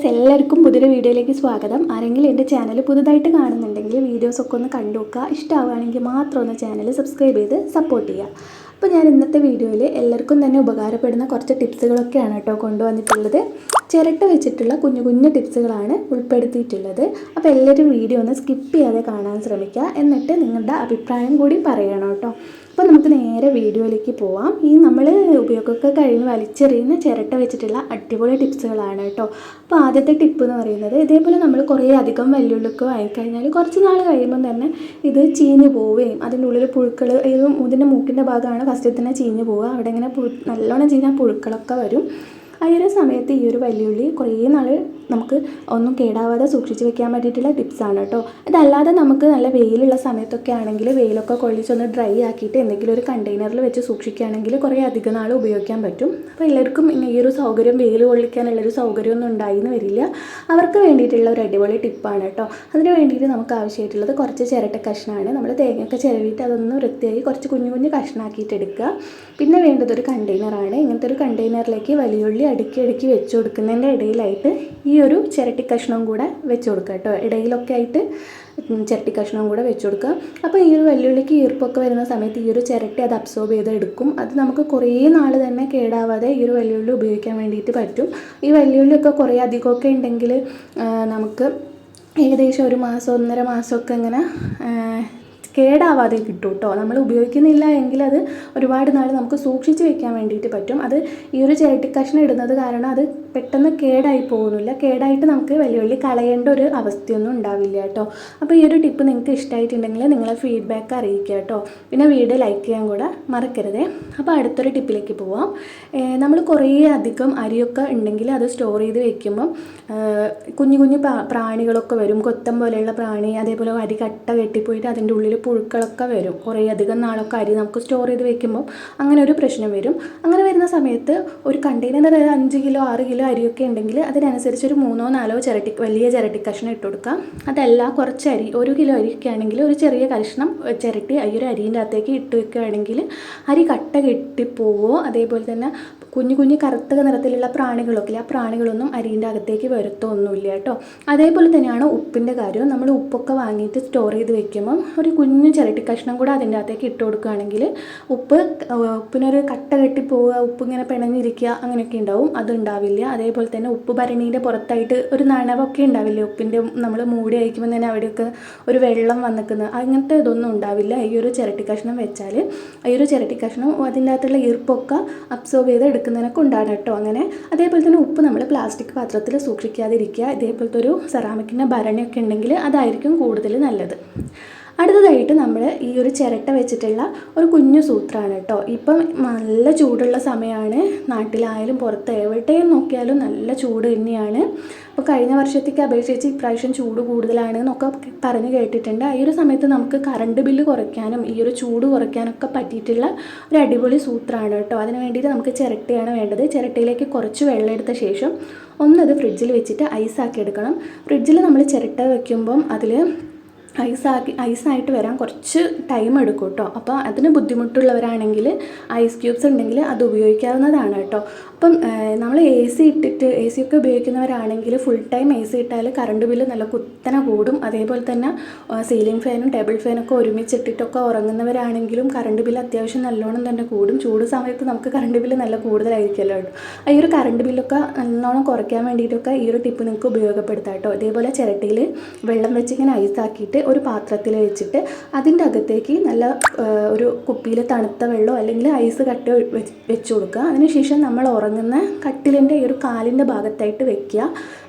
Guys എല്ലാവർക്കും പുതിയൊരു വീഡിയോയിലേക്ക് സ്വാഗതം. ആരെങ്കിലും എന്റെ ചാനൽ പുതുതായിട്ട് കാണുന്നുണ്ടെങ്കിൽ വീഡിയോസൊക്കെ ഒന്ന് കണ്ടു നോക്കുക. ഇഷ്ടമാവുകയാണെങ്കിൽ മാത്രം ഒന്ന് ചാനൽ സബ്സ്ക്രൈബ് ചെയ്ത് സപ്പോർട്ട് ചെയ്യുക. അപ്പോൾ ഞാൻ ഇന്നത്തെ വീഡിയോയിൽ എല്ലാവർക്കും തന്നെ ഉപകാരപ്പെടുന്ന കുറച്ച് ടിപ്സുകളൊക്കെയാണ് കേട്ടോ കൊണ്ടുവന്നിട്ടുള്ളത്. ചിരട്ട വെച്ചിട്ടുള്ള കുഞ്ഞു കുഞ്ഞു ടിപ്സുകളാണ് ഉൾപ്പെടുത്തിയിട്ടുള്ളത്. അപ്പോൾ എല്ലാവരും വീഡിയോ ഒന്ന് സ്കിപ്പ് ചെയ്യാതെ കാണാൻ ശ്രമിക്കുക. എന്നിട്ട് നിങ്ങളുടെ അഭിപ്രായം കൂടി പറയണം കേട്ടോ. അപ്പോൾ നമുക്ക് നേരെ വീഡിയോയിലേക്ക് പോവാം. ഈ നമ്മൾ ഉപയോഗമൊക്കെ കഴിഞ്ഞ് വലിച്ചെറിയുന്ന ചിരട്ട വെച്ചിട്ടുള്ള അടിപൊളി ടിപ്സുകളാണ് കേട്ടോ. അപ്പോൾ ആദ്യത്തെ ടിപ്പ് എന്ന് പറയുന്നത് ഇതേപോലെ നമ്മൾ കുറേ അധികം വെല്ലുവിളിക്ക് വാങ്ങിക്കഴിഞ്ഞാൽ കുറച്ച് നാൾ കഴിയുമ്പം തന്നെ ഇത് ചീഞ്ഞ് പോവുകയും അതിന്റെ ഉള്ളിൽ പുഴുക്കൾ ഇത് ഇതിന്റെ മൂക്കിന്റെ ഭാഗമാണ് ഫസ്റ്റ് തന്നെ ചീഞ്ഞ് പോവുക. അവിടെ ഇങ്ങനെ പുഴു നല്ലോണം ചീഞ്ഞാൽ പുഴുക്കളൊക്കെ വരും. ആ ഒരു സമയത്ത് ഈ ഒരു വെല്ലുവിളി കുറേ നാൾ നമുക്ക് ഒന്നും കേടാവാതെ സൂക്ഷിച്ച് വെക്കാൻ പറ്റിയിട്ടുള്ള ടിപ്സാണ് കേട്ടോ. അതല്ലാതെ നമുക്ക് നല്ല വെയിലുള്ള സമയത്തൊക്കെ ആണെങ്കിൽ വെയിലൊക്കെ കൊള്ളിച്ചൊന്ന് ഡ്രൈ ആക്കിയിട്ട് എന്തെങ്കിലും ഒരു കണ്ടെയ്നറിൽ വെച്ച് സൂക്ഷിക്കുകയാണെങ്കിൽ കുറേ അധികം നാൾ ഉപയോഗിക്കാൻ പറ്റും. അപ്പോൾ എല്ലാവർക്കും ഈ ഒരു സൗകര്യം വെയിൽ കൊള്ളിക്കാനുള്ളൊരു സൗകര്യമൊന്നും ഉണ്ടായിന്ന് വരില്ല. അവർക്ക് വേണ്ടിയിട്ടുള്ള ഒരു അടിപൊളി ടിപ്പാണ് കേട്ടോ. അതിന് വേണ്ടിയിട്ട് നമുക്ക് ആവശ്യമായിട്ടുള്ളത് കുറച്ച് ചിരട്ട കഷ്ണമാണ് നമ്മൾ തേങ്ങയൊക്കെ ചിരവിയിട്ട് അതൊന്ന് വൃത്തിയായി കുറച്ച് കുഞ്ഞു കുഞ്ഞു കഷ്ണാക്കിയിട്ട് എടുക്കുക. പിന്നെ വേണ്ടത് ഒരു കണ്ടെയ്നറാണ് ഇങ്ങനത്തെ ഒരു കണ്ടെയ്നറിലേക്ക് വലിയുള്ളി അടുക്കി അടുക്കി വെച്ച് കൊടുക്കുന്നതിന്റെ ഇടയിലായിട്ട് ഈ ഒരു ചിരട്ടി കഷ്ണവും കൂടെ വെച്ച് കൊടുക്കുക കേട്ടോ. ഇടയിലൊക്കെ ആയിട്ട് ചിരട്ടി കഷ്ണവും കൂടെ വെച്ച് കൊടുക്കുക. അപ്പോൾ ഈ ഒരു വെല്ലുവിളിക്ക് ഈർപ്പൊക്കെ വരുന്ന സമയത്ത് ഈ ഒരു ചിരട്ടി അത് അബ്സോർബ് ചെയ്ത് എടുക്കും. അത് നമുക്ക് കുറേ നാൾ തന്നെ കേടാവാതെ ഈ ഒരു വെല്ലുവിളി ഉപയോഗിക്കാൻ വേണ്ടിയിട്ട് പറ്റും. ഈ വെല്ലുവിളിയൊക്കെ കുറേ അധികമൊക്കെ ഉണ്ടെങ്കിൽ നമുക്ക് ഏകദേശം ഒരു മാസം ഒന്നര മാസമൊക്കെ ഇങ്ങനെ കേടാവാതെ കിട്ടും കേട്ടോ. നമ്മൾ ഉപയോഗിക്കുന്നില്ല എങ്കിൽ അത് ഒരുപാട് നാൾ നമുക്ക് സൂക്ഷിച്ച് വെക്കാൻ വേണ്ടിയിട്ട് പറ്റും. അത് ഈ ഒരു ചിരട്ടി കഷ്ണം ഇടുന്നത് കാരണം അത് പെട്ടെന്ന് കേടായി പോകുന്നില്ല. കേടായിട്ട് നമുക്ക് വലിയ കളയേണ്ട ഒരു അവസ്ഥയൊന്നും ഉണ്ടാവില്ല കേട്ടോ. അപ്പോൾ ഈ ഒരു ടിപ്പ് നിങ്ങൾക്ക് ഇഷ്ടമായിട്ടുണ്ടെങ്കിൽ നിങ്ങളെ ഫീഡ്ബാക്ക് അറിയിക്കുക കേട്ടോ. പിന്നെ വീഡിയോ ലൈക്ക് ചെയ്യാൻ കൂടെ മറക്കരുതേ. അപ്പോൾ അടുത്തൊരു ടിപ്പിലേക്ക് പോവാം. നമ്മൾ കുറേ അധികം അരിയൊക്കെ ഉണ്ടെങ്കിൽ അത് സ്റ്റോർ ചെയ്ത് വെക്കുമ്പം കുഞ്ഞു കുഞ്ഞു പ്രാണികളൊക്കെ വരും. കൊത്തം പോലെയുള്ള പ്രാണി അതേപോലെ അരി കട്ട കെട്ടിപ്പോയിട്ട് അതിന്റെ ഉള്ളിൽ പുഴുക്കളൊക്കെ വരും. കുറേ അധികം നാളൊക്കെ അരി നമുക്ക് സ്റ്റോർ ചെയ്ത് വെക്കുമ്പോൾ അങ്ങനെ ഒരു പ്രശ്നം വരും. അങ്ങനെ വരുന്ന സമയത്ത് ഒരു കണ്ടെയ്നർ അഞ്ച് കിലോ ആറ് കിലോ അരിയൊക്കെ ഉണ്ടെങ്കിൽ അതിനനുസരിച്ച് ഒരു മൂന്നോ നാലോ ചിരട്ടി വലിയ ചിരട്ടി കഷ്ണം ഇട്ട് കൊടുക്കാം. അതല്ല കുറച്ച് അരി ഒരു കിലോ അരിയൊക്കെ ആണെങ്കിൽ ഒരു ചെറിയ കഷ്ണം ചിരട്ടി ഈ ഒരു അരിന്റെ അകത്തേക്ക് ഇട്ട് വെക്കുകയാണെങ്കിൽ അരി കട്ട കെട്ടിപ്പോവോ. അതേപോലെ തന്നെ കുഞ്ഞു കുഞ്ഞു കറുത്ത നിറത്തിലുള്ള പ്രാണികളൊക്കെ ആ പ്രാണികളൊന്നും അരിന്റെ അകത്തേക്ക് വരുത്തൊന്നുമില്ല കേട്ടോ. അതേപോലെ തന്നെയാണ് ഉപ്പിന്റെ കാര്യം നമ്മൾ ഉപ്പൊക്കെ വാങ്ങിയിട്ട് സ്റ്റോർ ചെയ്ത് വെക്കുമ്പം ഒരു കുഞ്ഞു ചിരട്ടി കഷ്ണം കൂടെ അതിന്റെ അകത്തേക്ക് ഇട്ട് കൊടുക്കുകയാണെങ്കിൽ ഉപ്പ് ഉപ്പിനൊരു കട്ട കെട്ടി പോവുക ഉപ്പ് ഇങ്ങനെ പിണഞ്ഞിരിക്കുക അങ്ങനെയൊക്കെ ഉണ്ടാവും. അതുണ്ടാവില്ല. അതേപോലെ തന്നെ ഉപ്പ് ഭരണീന്റെ പുറത്തായിട്ട് ഒരു നനവൊക്കെ ഉണ്ടാവില്ലേ? ഉപ്പിന്റെ നമ്മൾ മൂടി അയക്കുമ്പോൾ തന്നെ അവിടെയൊക്കെ ഒരു വെള്ളം വന്നിക്കുന്നത് അങ്ങനത്തെ ഇതൊന്നും ഉണ്ടാവില്ല. ഈ ഒരു ചിരട്ടി കഷ്ണം വെച്ചാൽ ഈ ഒരു ചിരട്ടി കഷ്ണം അതിന്റെ അകത്തുള്ള ഈർപ്പൊക്കെ അബ്സോർബ് ചെയ്ത് എടുക്കുന്നതിനൊക്കെ ഉണ്ടാണ് കേട്ടോ. അങ്ങനെ അതേപോലെ തന്നെ ഉപ്പ് നമ്മൾ പ്ലാസ്റ്റിക് പാത്രത്തിൽ സൂക്ഷിക്കാതിരിക്കുക. ഇതേപോലത്തെ ഒരു സെറാമിക്കിന്റെ ഭരണിയൊക്കെ ഉണ്ടെങ്കിൽ അതായിരിക്കും കൂടുതൽ നല്ലത്. അടുത്തതായിട്ട് നമ്മൾ ഈ ഒരു ചിരട്ട വെച്ചിട്ടുള്ള ഒരു കുഞ്ഞു സൂത്രമാണ് കേട്ടോ. ഇപ്പം നല്ല ചൂടുള്ള സമയമാണ് നാട്ടിലായാലും പുറത്ത് എവിടെയും നോക്കിയാലും നല്ല ചൂട് തന്നെയാണ്. അപ്പോൾ കഴിഞ്ഞ വർഷത്തേക്ക് അപേക്ഷിച്ച് ഇപ്രാവശ്യം ചൂട് കൂടുതലാണ് എന്നൊക്കെ പറഞ്ഞ് കേട്ടിട്ടുണ്ട്. ഈ ഒരു സമയത്ത് നമുക്ക് കറണ്ട് ബില്ല് കുറയ്ക്കാനും ഈ ഒരു ചൂട് കുറയ്ക്കാനൊക്കെ പറ്റിയിട്ടുള്ള ഒരു അടിപൊളി സൂത്രമാണ് കേട്ടോ. അതിന് വേണ്ടിയിട്ട് നമുക്ക് ചിരട്ടയാണ് വേണ്ടത്. ചിരട്ടയിലേക്ക് കുറച്ച് വെള്ളം എടുത്ത ശേഷം ഒന്നത് ഫ്രിഡ്ജിൽ വെച്ചിട്ട് ഐസാക്കി എടുക്കണം. ഫ്രിഡ്ജിൽ നമ്മൾ ചിരട്ട വയ്ക്കുമ്പം അതിൽ ഐസാക്കി ഐസായിട്ട് വരാൻ കുറച്ച് ടൈം എടുക്കും കേട്ടോ അപ്പോൾ അതിന് ബുദ്ധിമുട്ടുള്ളവരാണെങ്കിൽ ഐസ് ക്യൂബ്സ് ഉണ്ടെങ്കിൽ അത് ഉപയോഗിക്കാവുന്നതാണ് കേട്ടോ അപ്പം നമ്മൾ എ സി ഇട്ടിട്ട് എ സി ഒക്കെ ഉപയോഗിക്കുന്നവരാണെങ്കിൽ ഫുൾ ടൈം എ സി ഇട്ടാൽ കറണ്ട് ബില്ല് നല്ല കുത്തനെ കൂടും. അതേപോലെ തന്നെ സീലിംഗ് ഫാനും ടേബിൾ ഫാനൊക്കെ ഒരുമിച്ചിട്ടിട്ടൊക്കെ ഉറങ്ങുന്നവരാണെങ്കിലും കറണ്ട് ബില്ല് അത്യാവശ്യം നല്ലോണം തന്നെ കൂടും. ചൂട് സമയത്ത് നമുക്ക് കറണ്ട് ബില്ല് നല്ല കൂടുതലായിരിക്കുമല്ലോ കേട്ടോ ഈ ഒരു കറണ്ട് ബില്ലൊക്കെ നല്ലോണം കുറയ്ക്കാൻ വേണ്ടിയിട്ടൊക്കെ ഈ ഒരു ടിപ്പ് നിങ്ങൾക്ക് ഉപയോഗപ്പെടുത്താം കേട്ടോ ഇതേപോലെ ചിരട്ടിയിൽ വെള്ളം വെച്ച് ഇങ്ങനെ ഐസാക്കിയിട്ട് ഒരു പാത്രത്തിൽ വെച്ചിട്ട് അതിന്റെ അകത്തേക്ക് നല്ല ഒരു കുപ്പിയിൽ തണുത്ത വെള്ളമോ അല്ലെങ്കിൽ ഐസ് കട്ട വെച്ച് കൊടുക്കുക. അതിനുശേഷം നമ്മൾ ഉറങ്ങുന്ന കട്ടിലിന്റെ ഈ ഒരു കാലിന്റെ ഭാഗത്തായിട്ട് വെക്കുക.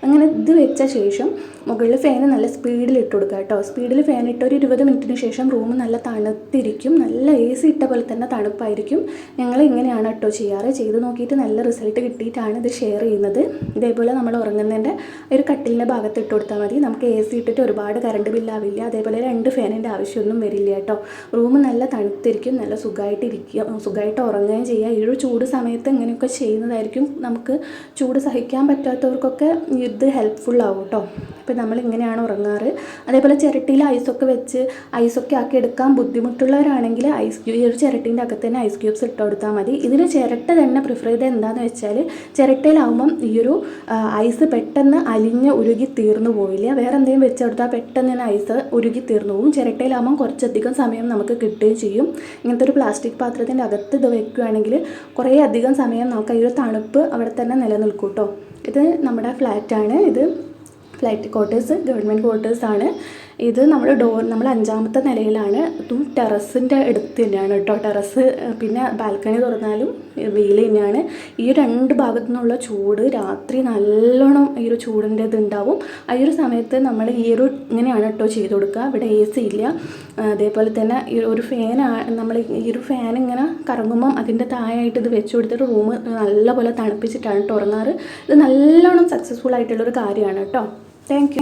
അങ്ങനെ ഇത് വെച്ച ശേഷം മുകളിൽ ഫാന് നല്ല സ്പീഡിൽ ഇട്ട് കൊടുക്കുക കേട്ടോ. സ്പീഡിൽ ഫാൻ ഇട്ട് ഒരു ഇരുപത് മിനിറ്റിന് ശേഷം റൂം നല്ല തണുത്തിരിക്കും. നല്ല എ സി ഇട്ട പോലെ തന്നെ തണുപ്പായിരിക്കും. ഞങ്ങൾ ഇങ്ങനെയാണ് കേട്ടോ ചെയ്യാറ്. ചെയ്ത് നോക്കിയിട്ട് നല്ല റിസൾട്ട് കിട്ടിയിട്ടാണ് ഇത് ഷെയർ ചെയ്യുന്നത്. ഇതേപോലെ നമ്മൾ ഉറങ്ങുന്നതിന്റെ ഒരു കട്ടിലിന്റെ ഭാഗത്ത് ഇട്ട് കൊടുത്താൽ മതി. നമുക്ക് എ സി ഇട്ടിട്ട് ഒരുപാട് കറണ്ട് ബില്ലാവില്ല അതേപോലെ രണ്ട് ഫാനിന്റെ ആവശ്യമൊന്നും വരില്ല കേട്ടോ. റൂം നല്ല തണുത്തിരിക്കും നല്ല സുഖമായിട്ട് ഇരിക്കുക സുഖമായിട്ട് ഉറങ്ങുകയും ചെയ്യുക. ഈ ചൂട് സമയത്ത് ഇങ്ങനെയൊക്കെ ചെയ്യുന്നതായിരിക്കും നമുക്ക് ചൂട് സഹിക്കാൻ പറ്റാത്തവർക്കൊക്കെ ഇത് ഹെൽപ്ഫുൾ ആവും കേട്ടോ. അപ്പോൾ നമ്മൾ ഇങ്ങനെയാണ് ഉറങ്ങാറ്. അതേപോലെ ചിരട്ടിയിൽ ഐസൊക്കെ വെച്ച് ഐസൊക്കെ ആക്കി എടുക്കാൻ ബുദ്ധിമുട്ടുള്ളവരാണെങ്കിൽ ഐസ് ഈ ഒരു ചിരട്ടീന്റെ അകത്ത് തന്നെ ഐസ് ക്യൂബ്സ് ഇട്ട് കൊടുത്താൽ മതി. ഇതിന് ചിരട്ട തന്നെ പ്രിഫർ ചെയ്ത് എന്താണെന്ന് വെച്ചാൽ ചിരട്ടയിലാവുമ്പം ഈ ഒരു ഐസ് പെട്ടെന്ന് അലിഞ്ഞ് ഉരുകി തീർന്നു പോവില്ല. വേറെ എന്തെങ്കിലും വെച്ച് കൊടുത്താൽ പെട്ടെന്ന് തന്നെ ഐസ് ഉരുകി തീർന്നു പോകും. ചിരട്ടയിലാവുമ്പം കുറച്ചധികം സമയം നമുക്ക് കിട്ടുകയും ചെയ്യും. ഇങ്ങനത്തെ ഒരു പ്ലാസ്റ്റിക് പാത്രത്തിന്റെ അകത്ത് ഇത് വെക്കുകയാണെങ്കിൽ കുറേ അധികം സമയം നമുക്ക് ഈ ഒരു തണുപ്പ് അവിടെ തന്നെ നിലനിൽക്കും കേട്ടോ ഇത് നമ്മുടെ ഫ്ലാറ്റാണ് ഇത് ഫ്ലാറ്റ് ക്വാർട്ടേഴ്സ് ഗവൺമെന്റ് ക്വാർട്ടേഴ്സാണ് ഇത് നമ്മൾ ഡോർ നമ്മൾ അഞ്ചാമത്തെ നിലയിലാണ്. ഇതും ടെറസിന്റെ അടുത്ത് തന്നെയാണ് കേട്ടോ. ടെറസ് പിന്നെ ബാൽക്കണി തുറന്നാലും വെയിൽ തന്നെയാണ്. ഈ രണ്ട് ഭാഗത്തു നിന്നുള്ള ചൂട് രാത്രി നല്ലോണം ഈ ഒരു ചൂടിന്റെ ഇത് ഉണ്ടാവും. ആ ഒരു സമയത്ത് നമ്മൾ ഈ ഒരു ഇങ്ങനെയാണ് കേട്ടോ ചെയ്ത് കൊടുക്കുക. ഇവിടെ എ സി ഇല്ല. അതേപോലെ തന്നെ ഈ ഒരു ഫാൻ നമ്മൾ ഈ ഒരു ഫാൻ ഇങ്ങനെ കറങ്ങുമ്പം അതിന്റെ താഴായിട്ട് ഇത് വെച്ച് കൊടുത്തിട്ട് റൂം നല്ലപോലെ തണുപ്പിച്ചിട്ടാണ് കേട്ടോ ഉറങ്ങാറ്. ഇത് നല്ലോണം സക്സസ്ഫുൾ ആയിട്ടുള്ളൊരു കാര്യമാണ് കേട്ടോ. Thank you.